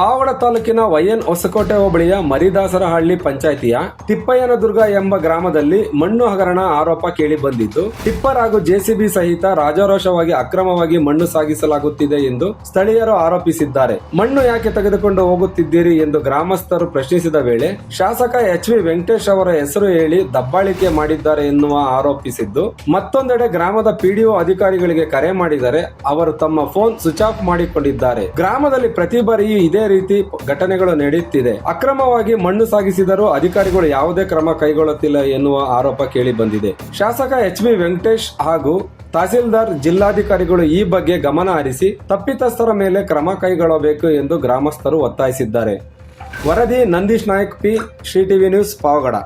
ಪಾವಗಡ ತಾಲೂಕಿನ ವೈಎನ್ ಹೊಸಕೋಟೆ ಹೋಬಳಿಯ ಮರಿದಾಸರಹಳ್ಳಿ ಪಂಚಾಯಿತಿಯ ತಿಪ್ಪಯ್ಯನದುರ್ಗ ಎಂಬ ಗ್ರಾಮದಲ್ಲಿ ಮಣ್ಣು ಹಗರಣ ಆರೋಪ ಕೇಳಿ ಬಂದಿದ್ದು ಟಿಪ್ಪರ್ ಹಾಗೂ ಜೆಸಿಬಿ ಸಹಿತ ರಾಜಾರೋಷವಾಗಿ ಅಕ್ರಮವಾಗಿ ಮಣ್ಣು ಸಾಗಿಸಲಾಗುತ್ತಿದೆ ಎಂದು ಸ್ಥಳೀಯರು ಆರೋಪಿಸಿದ್ದಾರೆ. ಮಣ್ಣು ಯಾಕೆ ತೆಗೆದುಕೊಂಡು ಹೋಗುತ್ತಿದ್ದೀರಿ ಎಂದು ಗ್ರಾಮಸ್ಥರು ಪ್ರಶ್ನಿಸಿದ ವೇಳೆ, ಶಾಸಕ ಎಚ್ ವಿ ವೆಂಕಟೇಶ್ ಅವರ ಹೆಸರು ಹೇಳಿ ದಬ್ಬಾಳಿಕೆ ಮಾಡಿದ್ದಾರೆ ಎನ್ನುವ ಆರೋಪಿಸಿದ್ದು, ಮತ್ತೊಂದೆಡೆ ಗ್ರಾಮದ ಪಿಡಿಒ ಅಧಿಕಾರಿಗಳಿಗೆ ಕರೆ ಮಾಡಿದರೆ ಅವರು ತಮ್ಮ ಫೋನ್ ಸ್ವಿಚ್ ಆಫ್ ಮಾಡಿಕೊಂಡಿದ್ದಾರೆ. ಗ್ರಾಮದಲ್ಲಿ ಪ್ರತಿ ಬಾರಿಯೂ ಇದೇ ರೀತಿ ಘಟನೆಗಳು ನಡೆಯುತ್ತಿದೆ. ಅಕ್ರಮವಾಗಿ ಮಣ್ಣು ಸಾಗಿಸಿದರೂ ಅಧಿಕಾರಿಗಳು ಯಾವುದೇ ಕ್ರಮ ಕೈಗೊಳ್ಳುತ್ತಿಲ್ಲ ಎನ್ನುವ ಆರೋಪ ಕೇಳಿ ಬಂದಿದೆ. ಶಾಸಕ ಎಚ್ ಬಿ ವೆಂಕಟೇಶ್ ಹಾಗೂ ತಹಸೀಲ್ದಾರ್ ಜಿಲ್ಲಾಧಿಕಾರಿಗಳು ಈ ಬಗ್ಗೆ ಗಮನ ಹರಿಸಿ ತಪ್ಪಿತಸ್ಥರ ಮೇಲೆ ಕ್ರಮ ಕೈಗೊಳ್ಳಬೇಕು ಎಂದು ಗ್ರಾಮಸ್ಥರು ಒತ್ತಾಯಿಸಿದ್ದಾರೆ. ವರದಿ Nandish Nayak, P Shri TV news, Pavagada.